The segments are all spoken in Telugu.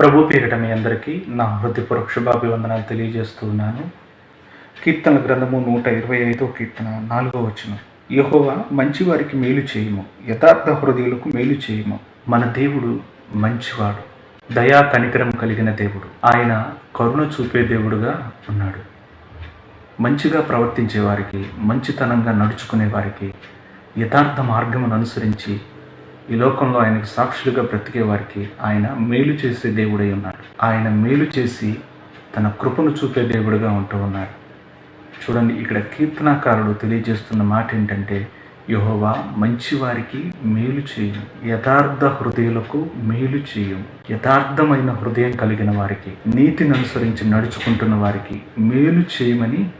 ప్రభు పేరిట మీ అందరికీ నా హృదయపూర్వక శుభాభివందనాలు తెలియజేస్తున్నాను కీర్తన గ్రంథము నూట ఇరవై ఐదో కీర్తన నాలుగో వచనం. యహోవా మంచివారికి మేలు చేయము యథార్థ హృదయులకు మేలు చేయము. మన దేవుడు మంచివాడు దయా కనికరం కలిగిన దేవుడు ఆయన కరుణ చూపే దేవుడుగా ఉన్నాడు. మంచిగా ప్రవర్తించే వారికి మంచితనంగా నడుచుకునే వారికి యథార్థ మార్గమును అనుసరించి ఈ లోకంలో ఆయనకు సాక్షులుగా బ్రతికే వారికి ఆయన మేలు చేసే దేవుడై ఉన్నాడు. ఆయన మేలు చేసి తన కృపను చూపే దేవుడుగా ఉంటూ ఉన్నాడు. చూడండి ఇక్కడ కీర్తనాకారుడు తెలియజేస్తున్న మాట ఏంటంటే యహోవా మంచివారికి మేలు చేయు యథార్థ హృదయులకు మేలు చేయు యథార్థమైన హృదయం కలిగిన వారికి నీతిని అనుసరించి నడుచుకుంటున్న వారికి మేలు చేయమని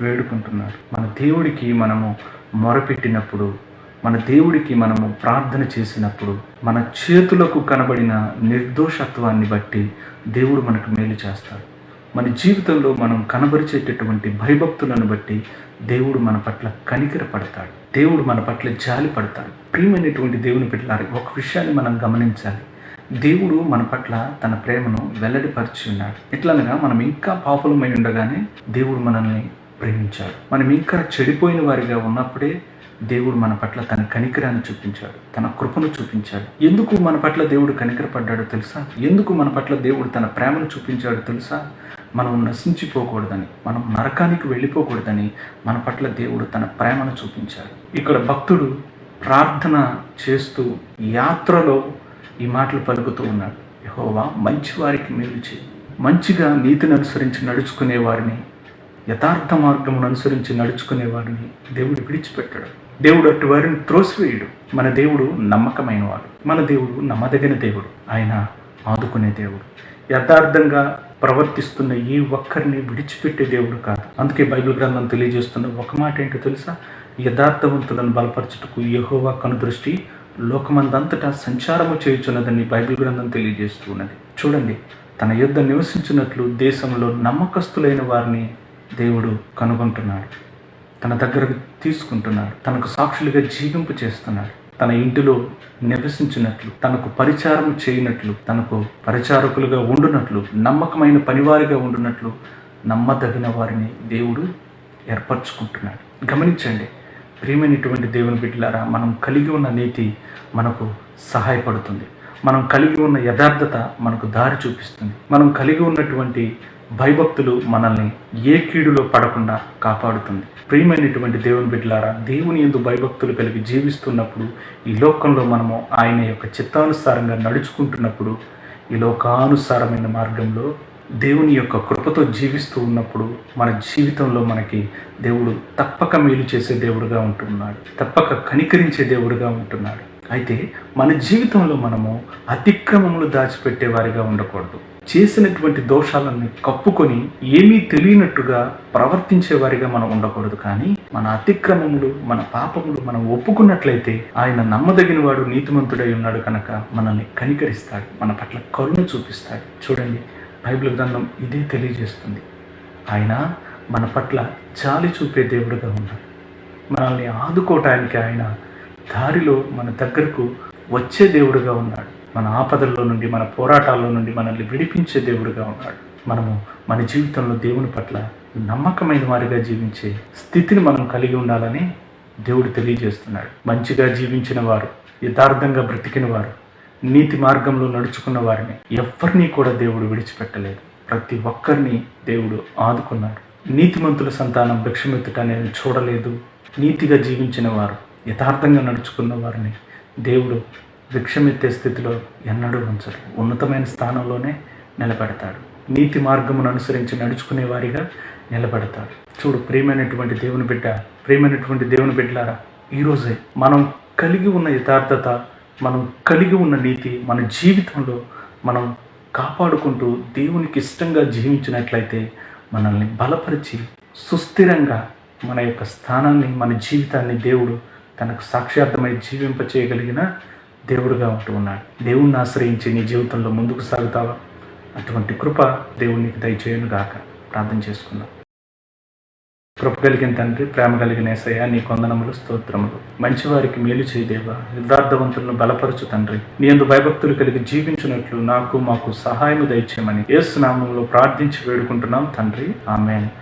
వేడుకుంటున్నారు మన దేవుడికి మనము మొరపెట్టినప్పుడు మన దేవుడికి మనము ప్రార్థన చేసినప్పుడు మన చేతులకు కనబడిన నిర్దోషత్వాన్ని బట్టి దేవుడు మనకు మేలు చేస్తాడు. మన జీవితంలో మనం కనబరిచేటటువంటి భయభక్తులను బట్టి దేవుడు మన పట్ల కనికర పడతాడు దేవుడు మన పట్ల జాలి పడతాడు. ప్రియమైనటువంటి దేవుని పెట్టాలి ఒక విషయాన్ని మనం గమనించాలి. దేవుడు మన పట్ల తన ప్రేమను వెల్లడిపరిచి ఉన్నాడు. ఎట్లనగా మనం ఇంకా పాపులమై ఉండగానే దేవుడు మనల్ని ప్రేమించాడు. మనం ఇంకా చెడిపోయిన వారిగా ఉన్నప్పుడే దేవుడు మన పట్ల తన కనికరాన్ని చూపించాడు తన కృపను చూపించాడు. ఎందుకు మన పట్ల దేవుడు కనికరపడ్డాడో తెలుసా? ఎందుకు మన పట్ల దేవుడు తన ప్రేమను చూపించాడో తెలుసా? మనం నశించిపోకూడదని మనం నరకానికి వెళ్ళిపోకూడదని మన పట్ల దేవుడు తన ప్రేమను చూపించాడు. ఇక్కడ భక్తుడు ప్రార్థన చేస్తూ యాత్రలో ఈ మాటలు పలుకుతూ ఉన్నాడు. యహోవా మంచి వారికి మేలు చేయి. మంచిగా నీతిని అనుసరించి నడుచుకునే వారిని యథార్థ మార్గమును అనుసరించి నడుచుకునే వారిని దేవుడు విడిచిపెట్టాడు. దేవుడు అటు వారిని మన దేవుడు నమ్మకమైన వాడు మన దేవుడు నమ్మదగిన దేవుడు. ఆయన ఆదుకునే దేవుడు. యథార్థంగా ప్రవర్తిస్తున్న ఈ ఒక్కరిని విడిచిపెట్టే దేవుడు కాదు. అందుకే బైబిల్ గ్రంథం తెలియజేస్తున్న ఒక మాట ఏంటో తెలుసా? యథార్థవంతులను బలపరచుటకు యహోవా కనుదృష్టి లోకమందంతటా సంచారము చేయుచున్నదని బైబిల్ గ్రంథం తెలియజేస్తూ ఉన్నది. చూడండి తన యుద్ధ నివసించినట్లు దేశంలో నమ్మకస్తులైన వారిని దేవుడు కనుగొంటున్నాడు. తన దగ్గరకు తీసుకుంటున్నాడు. తనకు సాక్షులుగా జీవింపు చేస్తున్నాడు. తన ఇంటిలో నివసించినట్లు తనకు పరిచారం చేయనట్లు తనకు పరిచారకులుగా ఉండునట్లు నమ్మకమైన పనివారిగా ఉండునట్లు నమ్మదగిన వారిని దేవుడు ఏర్పరచుకుంటున్నాడు. గమనించండి ప్రియమైనటువంటి దేవుని బిడ్డలారా మనం కలిగి ఉన్న నీతి మనకు సహాయపడుతుంది. మనం కలిగి ఉన్న యథార్థత మనకు దారి చూపిస్తుంది. మనం కలిగి ఉన్నటువంటి భయభక్తులు మనల్ని ఏ కీడులో పడకుండా కాపాడుతుంది. ప్రియమైనటువంటి దేవుని బిడ్డలారా దేవుని ఎందు భయభక్తులు కలిగి జీవిస్తున్నప్పుడు ఈ లోకంలో మనము ఆయన యొక్క చిత్తానుసారంగా నడుచుకుంటున్నప్పుడు ఈ లోకానుసారమైన మార్గంలో దేవుని యొక్క కృపతో జీవిస్తూ ఉన్నప్పుడు మన జీవితంలో మనకి దేవుడు తప్పక మేలు చేసే దేవుడుగా ఉంటున్నాడు. తప్పక కనికరించే దేవుడుగా ఉంటున్నాడు. అయితే మన జీవితంలో మనము అతిక్రమములు దాచిపెట్టే వారిగా ఉండకూడదు. చేసినటువంటి దోషాలను కప్పుకొని ఏమీ తెలియనట్టుగా ప్రవర్తించే వారిగా మనం ఉండకూడదు. కానీ మన అతిక్రమములు మన పాపములు మనం ఒప్పుకున్నట్లయితే ఆయన నమ్మదగిన వాడు నీతిమంతుడై ఉన్నాడు కనుక మనల్ని కనికరిస్తాడు మన పట్ల కరుణ చూపిస్తాడు. చూడండి బైబిల్ గ్రంథం ఇదే తెలియజేస్తుంది. ఆయన మన పట్ల జాలి చూపే దేవుడుగా ఉన్నాడు. మనల్ని ఆదుకోవటానికి ఆయన దారిలో మన దగ్గరకు వచ్చే దేవుడుగా ఉన్నాడు. మన ఆపదల్లో నుండి మన పోరాటాల్లో నుండి మనల్ని విడిపించే దేవుడుగా ఉన్నాడు. మనము మన జీవితంలో దేవుని పట్ల నమ్మకమైన వారిగా జీవించే స్థితిని మనం కలిగి ఉండాలని దేవుడు తెలియజేస్తున్నాడు. మంచిగా జీవించిన వారు యథార్థంగా బ్రతికిన వారు నీతి మార్గంలో నడుచుకున్న వారిని ఎవరిని కూడా దేవుడు విడిచిపెట్టలేదు. ప్రతి ఒక్కరిని దేవుడు ఆదుకున్నాడు. నీతిమంతుల సంతానం భిక్షమెత్తుట నేను చూడలేదు. నీతిగా జీవించిన వారు యథార్థంగా నడుచుకున్న వారిని దేవుడు వృక్షమెత్తే స్థితిలో ఎన్నడూ ఉంచడు ఉన్నతమైన స్థానంలోనే నిలబెడతాడు. నీతి మార్గమును అనుసరించి నడుచుకునే వారిగా నిలబెడతాడు. చూడు ప్రియమైనటువంటి దేవుని బిడ్డ ప్రియమైనటువంటి దేవుని బిడ్డలారా ఈరోజే మనం కలిగి ఉన్న యథార్థత మనం కలిగి ఉన్న నీతి మన జీవితంలో మనం కాపాడుకుంటూ దేవునికి ఇష్టంగా జీవించినట్లయితే మనల్ని బలపరిచి సుస్థిరంగా మన యొక్క స్థానాన్ని మన జీవితాన్ని దేవుడు తనకు సాక్ష్యార్థమై జీవింప చేయగలిగిన దేవుడుగా ఉంటూ ఉన్నాడు. దేవుణ్ణి ఆశ్రయించి నీ జీవితంలో ముందుకు సాగుతావా? అటువంటి కృప దేవునికి దయచేయను గాక. ప్రార్థన చేసుకుందాం. కృప కలిగిన తండ్రి ప్రేమ కలిగిన ఏసయ్య నీ కొందనములు స్తోత్రములు. మంచివారికి మేలు చేయదేవా యథార్థవంతులను బలపరచు తండ్రి. నీ ఎందు భయభక్తులు కలిగి జీవించినట్లు నాకు మాకు సహాయము దయచేయమని యేసు నామంలో ప్రార్థించి వేడుకుంటున్నాం తండ్రి. ఆమెన్.